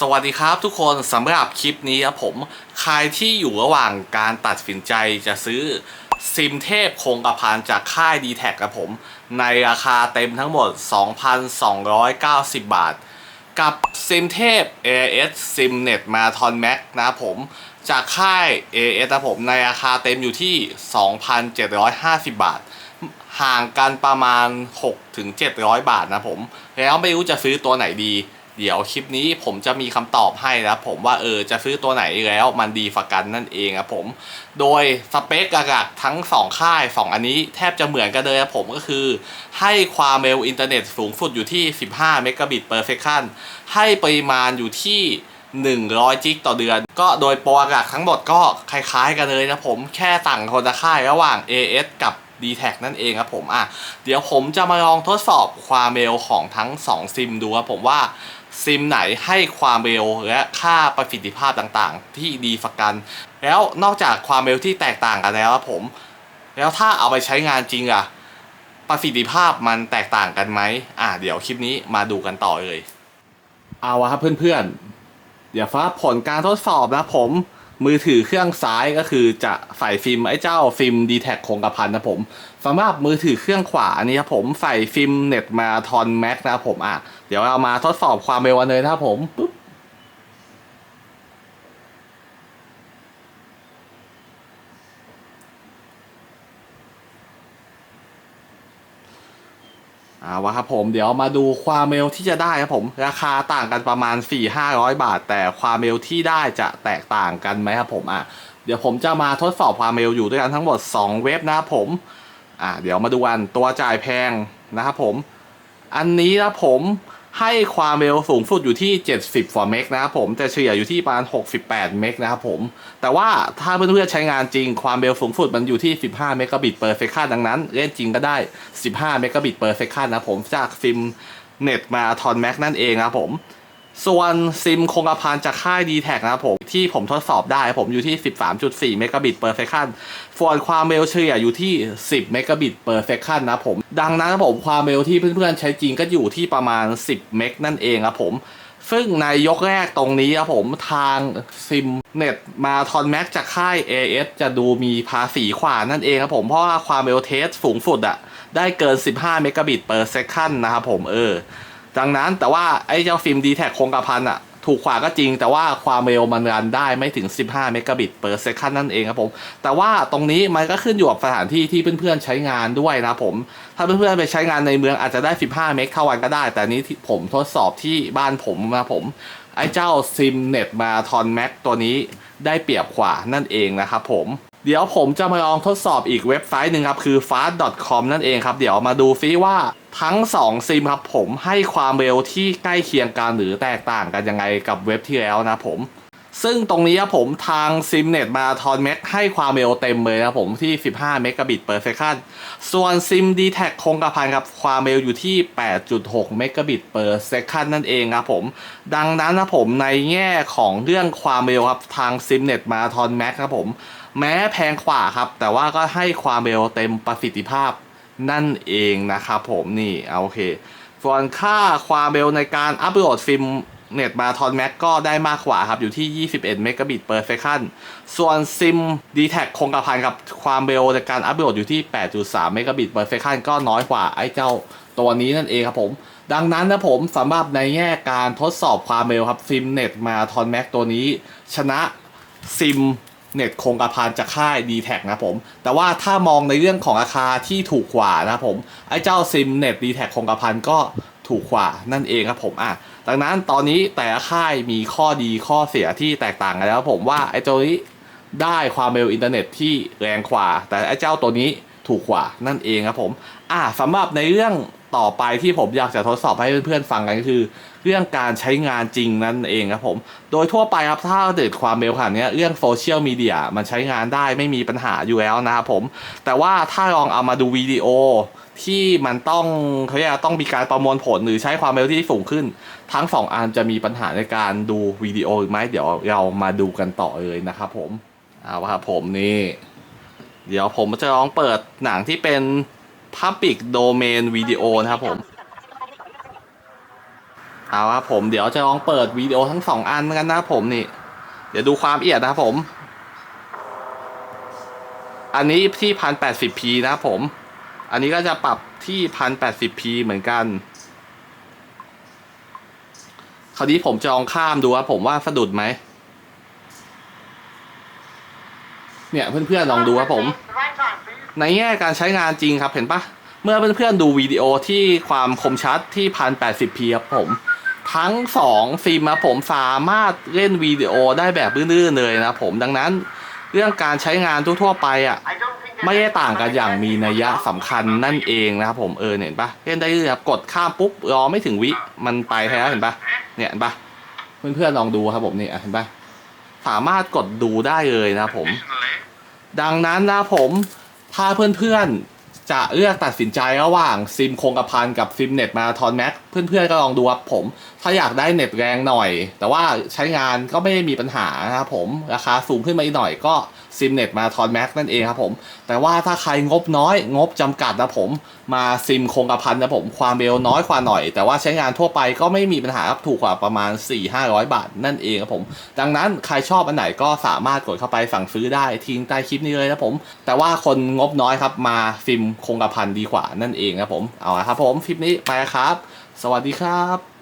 สวัสดีครับทุกคนสำหรับคลิปนี้ครับผม ใครที่อยู่ระหว่างการตัดสินใจจะซื้อซิมเทพคงกระพันจากค่าย d t แทครับผม ในราคาเต็มทั้งหมด 2,290 บาท กับซิมเทพ AS SimNet Marathon Max นะผม จากค่าย AS นะครับผมในราคาเต็มอยู่ที่ 2,750 บาท ห่างกันประมาณ 6-700 บาทนะผม แล้วไม่รู้จะซื้อตัวไหนดี เดี๋ยวคลิปนี้ผมจะมีคำตอบให้นะผมว่าเออจะซื้อตัวไหนแล้วมันดีฝากันนั่นเองครับผม โดยสเปคหลักๆทั้ง 2 ค่าย 2 อันนี้แทบจะเหมือนกันเลยครับผมก็คือ ให้ความเร็วอินเทอร์เน็ตสูงสุดอยู่ที่ 15 เมกะบิตเปอร์เซคันให้ปริมาณอยู่ที่100จิกต่อเดือน ก็โดยโปรหลักทั้งหมดก็คล้ายๆกันเลยนะผมแค่ต่างคนละค่ายระหว่าง AS กับ d t แทนั่นเองครับผมอะเดี๋ยวผมจะมาลองทดสอบความเร็วของทั้ง 2 ซิมดูครับผมว่า ซิมไหนให้ความเร็วและค่าประสิทธิภาพต่างๆ ที่ดีฝักกัน แล้วนอกจากความเร็วที่แตกต่างกันแล้วผม แล้วถ้าเอาไปใช้งานจริงอะประสิทธิภาพมันแตกต่างกันไหมอะเดี๋ยวคลิปนี้มาดูกันต่อเลย เอาวะครับเพื่อนๆเดี๋ยวฟ้าผลการทดสอบนะผม มือถือเครื่องซ้ายก็คือจะใส่ฟิล์มไอ้เจ้าฟิล์ม d t แทคงกระพันนะผมสำหรับมือถือเครื่องขวาอันนี้ครับผมใส่ฟิล์มเน็ตมาทอนแม็กนะครับผมอะเดี๋ยวเรามาทดสอบความเร็วกันเลยนะครับผมปุ๊บเอาวะครับผมเดี๋ยวมาดูความเร็วที่จะได้ครับผม ราคาต่างกันประมาณ 4-500 บาท แต่ความเร็วที่ได้จะแตกต่างกันไหมครับผมอะเดี๋ยวผมจะมาทดสอบความเร็วอยู่ด้วยกันทั้งหมด 2 เว็บนะครับผมอะเดี๋ยวมาดูกันตัวจ่ายแพงนะครับผม อันนี้นะผม ให้ความเร็วสูงสุดอยู่ที่ 70กว่าเมกนะครับผมแต่เฉลี่ยอยู่ที่ประมาณ 68 เมกนะครับผม แต่ว่าถ้าเพื่อนๆใช้งานจริงความเร็วสูงสุดมันอยู่ที่ 15 เมกะบิตเปอร์เซคันดังนั้น เล่นจริงก็ได้ 15 เมกะบิตเปอร์เซคันนะผมจากซิมเน็ตมาทอนแม็กนั่นเองครับผม ส่วนซิมคงกระพันจากค่าย d t แทนะครับผม ที่ผมทดสอบได้ผมอยู่ที่ 13.4 เมกะบิตเปอร์เซคันส่วนความเร็วเฉลี่ยอยู่ที่ 10 เมกะบิตเปอร์เซคันนะผม ดังนั้นผมความเร็วที่เพื่อนๆ ใช้จริงก็อยู่ที่ประมาณ 10 เมกนั่นเองครับผม ซึ่งในยกแรกตรงนี้ครับผมทางซิมเน็ตมาทอนแม็กจากค่าย AS จะดูมีภาษีขวานั่นเองครับผม เพราะว่าความเร็วเทสสูงสุดอะได้เกิน 15 เมกะบิตเปอร์เซคันนะครับผมเออ ดังนั้นแต่ว่าไอ้เจ้าฟิล์ม d t แทคงกระพันอะถูกขวาก็จริง แต่ว่าความเร็วมันรันได้ไม่ถึง 15 เมกะบิตเปอร์เซคันนั่นเองครับผม แต่ว่าตรงนี้มันก็ขึ้นอยู่กับสถานที่ที่เพื่อนๆใช้งานด้วยนะผม ถ้าเพื่อนๆไปใช้งานในเมืองอาจจะได้ 15 เมกเท่าวันก็ได้ แต่นี้ผมทดสอบที่บ้านผมนะผม ไอ้เจ้าซิมเน็ตมาทอนแม็กตัวนี้ได้เปรียบกว่านั่นเองนะครับผม เดี๋ยวผมจะมาลองทดสอบอีกเว็บไซต์หนึ่งครับ คือ fast.com นั่นเองครับ เดี๋ยวมาดูซิว่าทั้ง 2 ซิมครับผมให้ความเร็วที่ใกล้เคียงกันหรือแตกต่างกันยังไงกับเว็บที่แล้วนะผม ซึ่งตรงนี้ครับผมทางซิมเน็ตมาทอนแม็กให้ความเร็วเต็มเลยนะผมที่ 15 เมกะบิตเปอร์เซคันส่วนซิม d t แทคงกระพันครับความเร็วอยู่ที่ 8.6 เมกะบิตเปอร์เซคันนั่นเองครับผม ดังนั้นนะผมในแง่ของเรื่องความเร็วครับทางซิมเน็ตมาทอนแม็กครับผม แม้แพงกว่าครับ แต่ว่าก็ให้ความเร็วเต็มประสิทธิภาพนั่นเองนะครับผมนี่เอาโอเค ส่วนค่าความเร็วในการอัปโหลดฟิล์มเน็ตมาทอนแม็กก็ได้มากกว่าครับ อยู่ที่ 21 เมกะบิตเปอร์เซคันส่วนซิม d t แทคงกระพันกับความเร็วในการอัปโหลดอยู่ที่ 8.3 เมกะบิตเปอร์เซคันก็น้อยกว่าไอ้เจ้าตัวนี้นั่นเองครับผม ดังนั้นนะผมสำหรับในแง่การทดสอบความเร็วครับซิมเน็ตมาทอนแม็กตัวนี้ ชนะซิม เน็ตคงกระพันจากค่าย d t แทนะผม แต่ว่าถ้ามองในเรื่องของราคาที่ถูกกว่านะผม ไอ้เจ้าซิมเน็ต d t แทคงกระพันก็ถูกกว่านั่นเองครับผมอะดังนั้นตอนนี้แต่ละค่ายมีข้อดีข้อเสียที่แตกต่างกันแล้วผมว่าไอ้เจ้านี้ได้ความเร็วอินเทอร์เน็ตที่แรงกว่า แต่ไอ้เจ้าตัวนี้ถูกกว่านั่นเองครับผมอะสำหรับในเรื่อง ต่อไปที่ผมอยากจะทดสอบให้เพื่อนๆฟังกันก็คือ เรื่องการใช้งานจริงนั่นเองครับผม โดยทั่วไปครับถ้าเกิดความเร็วขนาดนี้เรื่องโซเชียลมีเดียมันใช้งานได้ไม่มีปัญหาอยู่แล้วนะครับผม แต่ว่าถ้าลองเอามาดูวิดีโอที่มันต้องเขาเรียกว่าต้องมีการประมวลผลหรือใช้ความเร็วที่สูงขึ้น ทั้งสองอันจะมีปัญหาในการดูวิดีโอหรือไม่เดี๋ยวเรามาดูกันต่อเลยนะครับผมเอาละครับผมนี่ เดี๋ยวผมจะลองเปิดหนังที่เป็น Public Domain วิดีโอนะครับผมเอาครับผมเดี๋ยวจะลองเปิดวิดีโอทั้งสองอันกันนะครับผมนี่ เดี๋ยวดูความละเอียดนะครับผม อันนี้ที่พันแปดสิบพีนะครับผม อันนี้ก็จะปรับที่พันแปดสิบพีเหมือนกัน คราวนี้ผมจะลองข้ามดูครับผมว่าสะดุดไหมเนี่ยเพื่อนๆลองดูครับผม ในแง่การใช้งานจริงครับเห็นปะเมื่อเพื่อนๆดูวิดีโอที่ความคมชัดที่ 1080p ครับผม ทั้งสองฟิมครับผมสามารถเล่นวิดีโอได้แบบลื่นๆเลยนะผมดังนั้นเรื่องการใช้งานทั่วๆไปอะไม่ได้ต่างกันอย่างมีนัยยะสำคัญนั่นเองนะครับผมเออเห็นปะเล่นได้เลยครับกดข้ามปุ๊บรอไม่ถึงวิมันไปแล้วเห็นปะเนี่ยเห็นปะเพื่อนๆลองดูครับผมนี่เห็นปะสามารถกดดูได้เลยนะผม ดังนั้นนะผม ถ้าเพื่อนๆ จะเลือกตัดสินใจระหว่างซิมคงกระพันกับซิมเน็ตมาทอนแม็กเพื่อนๆ ก็ลองดูครับผม ถ้าอยากได้เน็ตแรงหน่อย แต่ว่าใช้งานก็ไม่ได้มีปัญหานะครับผม ราคาสูงขึ้นมาอีกหน่อยก็ซิมเน็ตมาทอนแม็กนั่นเองครับผม แต่ว่าถ้าใครงบน้อยงบจำกัดนะผมมาซิมคงกระพันนะผมความเร็วน้อยกว่าหน่อย แต่ว่าใช้งานทั่วไปก็ไม่มีปัญหาครับถูกกว่าประมาณ 4-500 บาทนั่นเองครับผม ดังนั้นใครชอบอันไหนก็สามารถกดเข้าไปสั่งซื้อได้ทิ้งใต้คลิปนี้เลยนะผม แต่ว่าคนงบน้อยครับมาซิมคงกระพันดีกว่านั่นเองครับผม เอาละครับผมคลิปนี้ไปครับ สวัสดีครับ